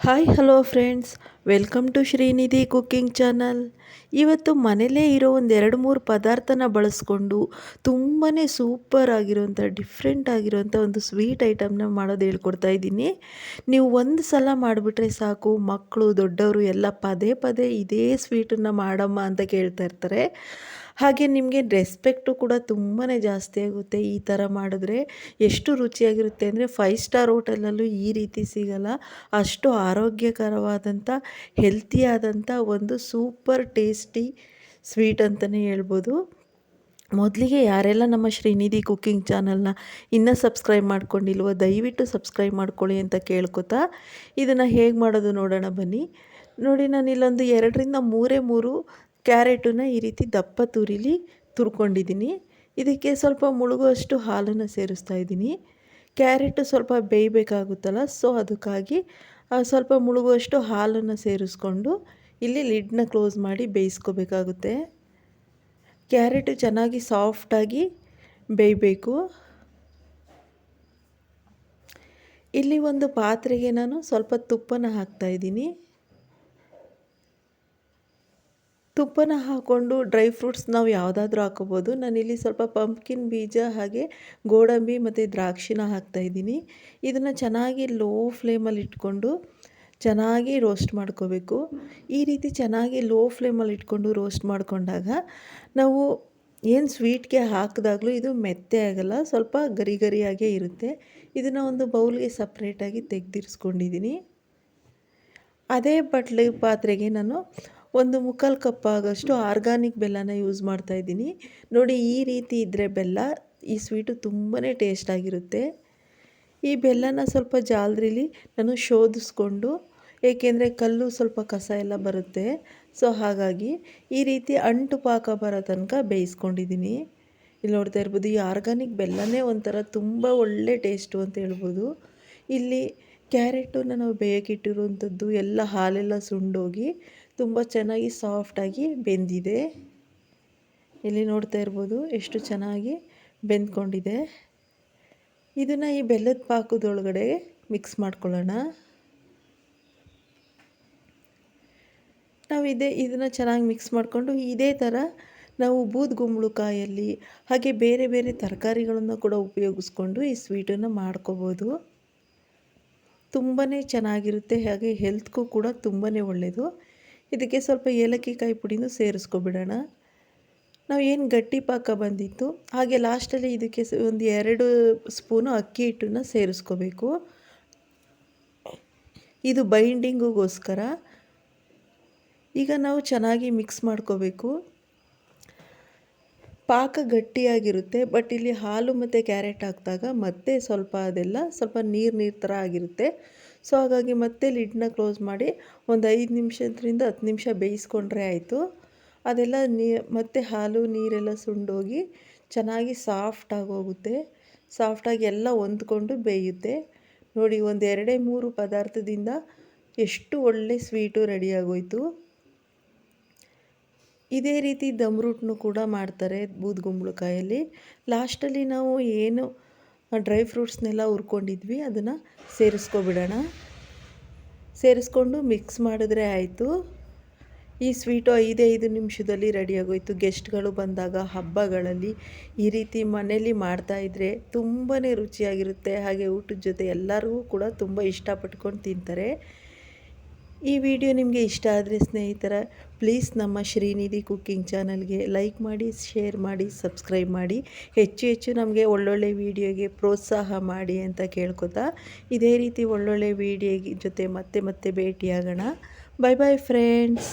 Hi hello friends welcome to Srinidhi cooking channel. ಇವತ್ತು ಮನೇಲೇ ಇರೋ ಒಂದು ಎರಡು ಮೂರು ಪದಾರ್ಥನ ಬಳಸ್ಕೊಂಡು ತುಂಬಾ ಸೂಪರ್ ಆಗಿರೋಂಥ ಡಿಫ್ರೆಂಟ್ ಆಗಿರೋಂಥ ಒಂದು ಸ್ವೀಟ್ ಐಟಮ್ನ ಮಾಡೋದು ಹೇಳ್ಕೊಡ್ತಾ ಇದ್ದೀನಿ. ನೀವು ಒಂದು ಸಲ ಮಾಡಿಬಿಟ್ರೆ ಸಾಕು, ಮಕ್ಕಳು, ದೊಡ್ಡವರು ಎಲ್ಲ ಪದೇ ಪದೇ ಇದೇ ಸ್ವೀಟನ್ನು ಮಾಡಮ್ಮ ಅಂತ ಕೇಳ್ತಾ ಇರ್ತಾರೆ. ಹಾಗೆ ನಿಮಗೆ ರೆಸ್ಪೆಕ್ಟು ಕೂಡ ತುಂಬಾ ಜಾಸ್ತಿ ಆಗುತ್ತೆ ಈ ಥರ ಮಾಡಿದ್ರೆ. ಎಷ್ಟು ರುಚಿಯಾಗಿರುತ್ತೆ ಅಂದರೆ ಫೈವ್ ಸ್ಟಾರ್ ಹೋಟೆಲಲ್ಲೂ ಈ ರೀತಿ ಸಿಗಲ್ಲ. ಅಷ್ಟು ಆರೋಗ್ಯಕರವಾದಂಥ ಹೆಲ್ತಿಯಾದಂಥ ಒಂದು ಸೂಪರ್ ಟೇಸ್ಟಿ ಸ್ವೀಟ್ ಅಂತಲೇ ಹೇಳ್ಬೋದು. ಮೊದಲಿಗೆ ಯಾರೆಲ್ಲ ನಮ್ಮ ಶ್ರೀನಿಧಿ ಕುಕ್ಕಿಂಗ್ ಚಾನಲ್ನ ಇನ್ನೂ ಸಬ್ಸ್ಕ್ರೈಬ್ ಮಾಡ್ಕೊಂಡಿಲ್ವೋ ದಯವಿಟ್ಟು ಸಬ್ಸ್ಕ್ರೈಬ್ ಮಾಡ್ಕೊಳ್ಳಿ ಅಂತ ಕೇಳ್ಕೊತಾ ಇದನ್ನು ಹೇಗೆ ಮಾಡೋದು ನೋಡೋಣ ಬನ್ನಿ. ನೋಡಿ ನಾನು ಇಲ್ಲೊಂದು ಎರಡರಿಂದ ಮೂರೇ ಮೂರು ಕ್ಯಾರೆಟನ್ನು ಈ ರೀತಿ ದಪ್ಪ ತುರಿಲಿ ತುರ್ಕೊಂಡಿದ್ದೀನಿ. ಇದಕ್ಕೆ ಸ್ವಲ್ಪ ಮುಳುಗುವಷ್ಟು ಹಾಲನ್ನು ಸೇರಿಸ್ತಾ ಇದ್ದೀನಿ. ಕ್ಯಾರೆಟು ಸ್ವಲ್ಪ ಬೇಯಬೇಕಾಗುತ್ತಲ್ಲ ಸೊ ಅದಕ್ಕಾಗಿ ಸ್ವಲ್ಪ ಮುಳುಗುವಷ್ಟು ಹಾಲನ್ನು ಸೇರಿಸ್ಕೊಂಡು ಇಲ್ಲಿ ಲಿಡ್ನ ಕ್ಲೋಸ್ ಮಾಡಿ ಬೇಯಿಸ್ಕೋಬೇಕಾಗುತ್ತೆ. ಕ್ಯಾರೆಟು ಚೆನ್ನಾಗಿ ಸಾಫ್ಟಾಗಿ ಬೇಯಬೇಕು. ಇಲ್ಲಿ ಒಂದು ಪಾತ್ರೆಗೆ ನಾನು ಸ್ವಲ್ಪ ತುಪ್ಪನ ಹಾಕ್ತಾಯಿದ್ದೀನಿ ತುಪ್ಪನ ಹಾಕ್ಕೊಂಡು ಡ್ರೈ ಫ್ರೂಟ್ಸ್ ನಾವು ಯಾವುದಾದ್ರೂ ಹಾಕೋಬೋದು ನಾನಿಲ್ಲಿ ಸ್ವಲ್ಪ ಪಂಪ್ಕಿನ್ ಬೀಜ ಹಾಗೆ ಗೋಡಂಬಿ ಮತ್ತು ದ್ರಾಕ್ಷಿನ ಹಾಕ್ತಾಯಿದ್ದೀನಿ ಇದನ್ನು ಚೆನ್ನಾಗಿ ಲೋ ಫ್ಲೇಮಲ್ಲಿ ಇಟ್ಕೊಂಡು ಚೆನ್ನಾಗಿ ರೋಸ್ಟ್ ಮಾಡ್ಕೋಬೇಕು. ಈ ರೀತಿ ಚೆನ್ನಾಗಿ ಲೋ ಫ್ಲೇಮಲ್ಲಿ ಇಟ್ಕೊಂಡು ರೋಸ್ಟ್ ಮಾಡಿಕೊಂಡಾಗ ನಾವು ಏನು ಸ್ವೀಟ್ಗೆ ಹಾಕಿದಾಗಲೂ ಇದು ಮೆತ್ತೆ ಆಗಲ್ಲ, ಸ್ವಲ್ಪ ಗರಿ ಗರಿಯಾಗೇ ಇರುತ್ತೆ. ಇದನ್ನು ಒಂದು ಬೌಲ್ಗೆ ಸಪ್ರೇಟಾಗಿ ತೆಗೆದಿರಿಸ್ಕೊಂಡಿದ್ದೀನಿ. ಅದೇ ಬಟ್ಲಿ ಪಾತ್ರೆಗೆ ನಾನು ಒಂದು ಮುಕ್ಕಾಲು ಕಪ್ ಆಗೋಷ್ಟು ಆರ್ಗಾನಿಕ್ ಬೆಲ್ಲನ ಯೂಸ್ ಮಾಡ್ತಾ ಇದ್ದೀನಿ. ನೋಡಿ, ಈ ರೀತಿ ಇದ್ದರೆ ಬೆಲ್ಲ, ಈ ಸ್ವೀಟು ತುಂಬಾ ಟೇಸ್ಟಾಗಿರುತ್ತೆ ಈ ಬೆಲ್ಲನ ಸ್ವಲ್ಪ ಜಾಲ್ರಿಲಿ ನಾನು ಶೋಧಿಸ್ಕೊಂಡು, ಏಕೆಂದರೆ ಕಲ್ಲು ಸ್ವಲ್ಪ ಕಸ ಎಲ್ಲ ಬರುತ್ತೆ. ಸೊ, ಹಾಗಾಗಿ ಈ ರೀತಿ ಅಂಟು ಪಾಕ ಬರೋ ತನಕ ಬೇಯಿಸ್ಕೊಂಡಿದ್ದೀನಿ. ಇಲ್ಲಿ ನೋಡ್ತಾ ಇರ್ಬೋದು, ಈ ಆರ್ಗಾನಿಕ್ ಬೆಲ್ಲನೇ ಒಂಥರ ತುಂಬ ಒಳ್ಳೆ ಟೇಸ್ಟು ಅಂತ ಹೇಳ್ಬೋದು. ಇಲ್ಲಿ ಕ್ಯಾರೆಟನ್ನು ನಾವು ಬೇಯಕ್ಕಿಟ್ಟಿರುವಂಥದ್ದು ಎಲ್ಲ ಹಾಲೆಲ್ಲ ಸುಂಡೋಗಿ ತುಂಬ ಚೆನ್ನಾಗಿ ಸಾಫ್ಟಾಗಿ ಬೆಂದಿದೆ. ಇಲ್ಲಿ ನೋಡ್ತಾ ಇರ್ಬೋದು ಎಷ್ಟು ಚೆನ್ನಾಗಿ ಬೆಂದ್ಕೊಂಡಿದೆ. ಇದನ್ನು ಈ ಬೆಲ್ಲದ ಪಾಕದೊಳಗಡೆ ಮಿಕ್ಸ್ ಮಾಡ್ಕೊಳ್ಳೋಣ. ನಾವು ಇದೇ ಇದನ್ನು ಚೆನ್ನಾಗಿ ಮಿಕ್ಸ್ ಮಾಡಿಕೊಂಡು ಇದೇ ಥರ ನಾವು ಬೂದ್ಗುಂಬಳಕಾಯಲ್ಲಿ ಹಾಗೆ ಬೇರೆ ಬೇರೆ ತರಕಾರಿಗಳನ್ನು ಕೂಡ ಉಪಯೋಗಿಸ್ಕೊಂಡು ಈ ಸ್ವೀಟನ್ನು ಮಾಡ್ಕೋಬೋದು. ತುಂಬಾ ಚೆನ್ನಾಗಿರುತ್ತೆ, ಹಾಗೆ ಹೆಲ್ತ್ಗೂ ಕೂಡ ತುಂಬಾ ಒಳ್ಳೆಯದು ಇದಕ್ಕೆ ಸ್ವಲ್ಪ ಏಲಕ್ಕಿ ಕಾಯಿ ಪುಡಿನೂ ಸೇರಿಸ್ಕೊಬಿಡೋಣ. ನಾವು ಏನು ಗಟ್ಟಿ ಪಾಕ ಬಂದಿತ್ತು, ಹಾಗೆ ಲಾಸ್ಟಲ್ಲಿ ಇದಕ್ಕೆ ಒಂದು ಎರಡು ಸ್ಪೂನು ಅಕ್ಕಿ ಹಿಟ್ಟನ್ನು ಸೇರಿಸ್ಕೋಬೇಕು. ಇದು ಬೈಂಡಿಂಗಿಗೋಸ್ಕರ. ಈಗ ನಾವು ಚೆನ್ನಾಗಿ ಮಿಕ್ಸ್ ಮಾಡ್ಕೋಬೇಕು. ಪಾಕ ಗಟ್ಟಿಯಾಗಿರುತ್ತೆ, ಬಟ್ ಇಲ್ಲಿ ಹಾಲು ಮತ್ತು ಕ್ಯಾರೆಟ್ ಹಾಕಿದಾಗ ಮತ್ತೆ ಸ್ವಲ್ಪ ಅದೆಲ್ಲ ಸ್ವಲ್ಪ ನೀರು ನೀರು ಥರ ಆಗಿರುತ್ತೆ. ಸೊ ಹಾಗಾಗಿ ಮತ್ತೆ ಲಿಡ್ನ ಕ್ಲೋಸ್ ಮಾಡಿ ಒಂದು ಐದು ನಿಮಿಷದಿಂದ ಹತ್ತು ನಿಮಿಷ ಬೇಯಿಸ್ಕೊಂಡ್ರೆ ಆಯಿತು. ಅದೆಲ್ಲ ನೀ, ಮತ್ತೆ ಹಾಲು, ನೀರೆಲ್ಲ ಸುಂಡೋಗಿ ಚೆನ್ನಾಗಿ ಸಾಫ್ಟ್ ಹೋಗುತ್ತೆ ಸಾಫ್ಟಾಗಿ ಎಲ್ಲ ಹೊಂದ್ಕೊಂಡು ಬೇಯುತ್ತೆ. ನೋಡಿ, ಒಂದು ಎರಡೇ ಮೂರು ಪದಾರ್ಥದಿಂದ ಎಷ್ಟು ಒಳ್ಳೆ ಸ್ವೀಟು ರೆಡಿಯಾಗೋಯ್ತು. ಇದೇ ರೀತಿ ದಮ್ರೂಟ್ನು ಕೂಡ ಮಾಡ್ತಾರೆ ಬೂದ್ಗುಂಬಳಕಾಯಲ್ಲಿ ಲಾಸ್ಟಲ್ಲಿ ನಾವು ಏನು ಡ್ರೈ ಫ್ರೂಟ್ಸ್ನೆಲ್ಲ ಹುರ್ಕೊಂಡಿದ್ವಿ, ಅದನ್ನು ಸೇರಿಸ್ಕೊಬಿಡೋಣ. ಸೇರಿಸ್ಕೊಂಡು ಮಿಕ್ಸ್ ಮಾಡಿದ್ರೆ ಆಯಿತು. ಈ ಸ್ವೀಟು ಐದೈದು ನಿಮಿಷದಲ್ಲಿ ರೆಡಿಯಾಗೋಯಿತು ಗೆಸ್ಟ್ಗಳು ಬಂದಾಗ ಹಬ್ಬಗಳಲ್ಲಿ ಈ ರೀತಿ ಮನೇಲಿ ಮಾಡ್ತಾಯಿದ್ರೆ ತುಂಬಾ ರುಚಿಯಾಗಿರುತ್ತೆ. ಹಾಗೆ ಊಟದ ಜೊತೆ ಎಲ್ಲರಿಗೂ ಕೂಡ ತುಂಬ ಇಷ್ಟಪಟ್ಕೊಂಡು ತಿಂತಾರೆ. ಈ ವಿಡಿಯೋ ನಿಮಗೆ ಇಷ್ಟ ಆದರೆ ಸ್ನೇಹಿತರ ಪ್ಲೀಸ್ ನಮ್ಮ ಶ್ರೀನಿಧಿ ಕುಕ್ಕಿಂಗ್ ಚಾನಲ್ಗೆ ಲೈಕ್ ಮಾಡಿ ಶೇರ್ ಮಾಡಿ ಸಬ್ಸ್ಕ್ರೈಬ್ ಮಾಡಿ. ಹೆಚ್ಚು ಹೆಚ್ಚು ನಮಗೆ ಒಳ್ಳೊಳ್ಳೆ ವೀಡಿಯೋಗೆ ಪ್ರೋತ್ಸಾಹ ಮಾಡಿ ಅಂತ ಕೇಳ್ಕೊತಾ ಇದೇ ರೀತಿ ಒಳ್ಳೊಳ್ಳೆ ವೀಡಿಯೋಗೆ ಜೊತೆ ಮತ್ತೆ ಮತ್ತೆ ಭೇಟಿಯಾಗೋಣ. Bye bye friends